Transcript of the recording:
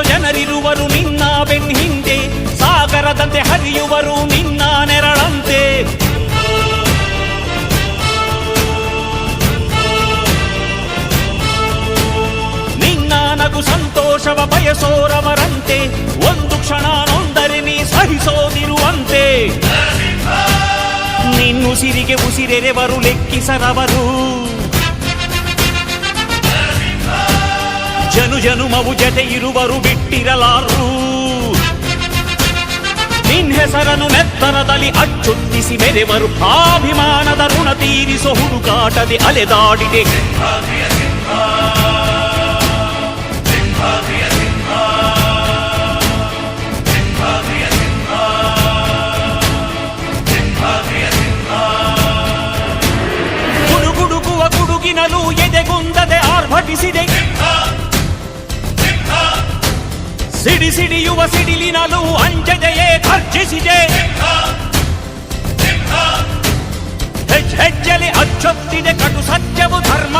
ಜನರಿರುವರು ನಿನ್ನ ಬೆನ್ ಹಿಂದೆ ಸಾಗರದಂತೆ ಹರಿಯುವರು ನಿನ್ನ ನೆರಳಂತೆ. ನಿನ್ನ ನಗು ಸಂತೋಷವ ಬಯಸೋರವರಂತೆ, ಒಂದು ಕ್ಷಣ ನೊಂದರೆ ನೀ ಸಹಿಸೋದಿರುವಂತೆ. ನಿನ್ನುಸಿರಿಗೆ ಉಸಿರೆರೆವರು ಲೆಕ್ಕಿಸರವರು. ಜನುಮವು ಜತೆ ಇರುವರು ಬಿಟ್ಟಿರಲಾರು ನಿನ್ ಹೆಸರನ್ನು ನೆತ್ತರದಲ್ಲಿ ಅಚ್ಚೊತ್ತಿಸಿ ಮೆರೆವರು. ಆಭಿಮಾನದ ಋಣ ತೀರಿಸೋ ಹುಡುಕಾಟದೆ ಅಲೆದಾಡಿದೆ. ಸಿಡಿ ಸಿಡಿಯುವ ಸಿಡಿಲಿನಲು ಅಂಜದೆಯೇ ಗರ್ಜಿಸಿದೆ ಹೆಜ್ಜೆ ಹೆಜ್ಜೆಲಿ ಅಚ್ಚೊತ್ತಿದೆ ಕಟು ಸತ್ಯವು ಧರ್ಮ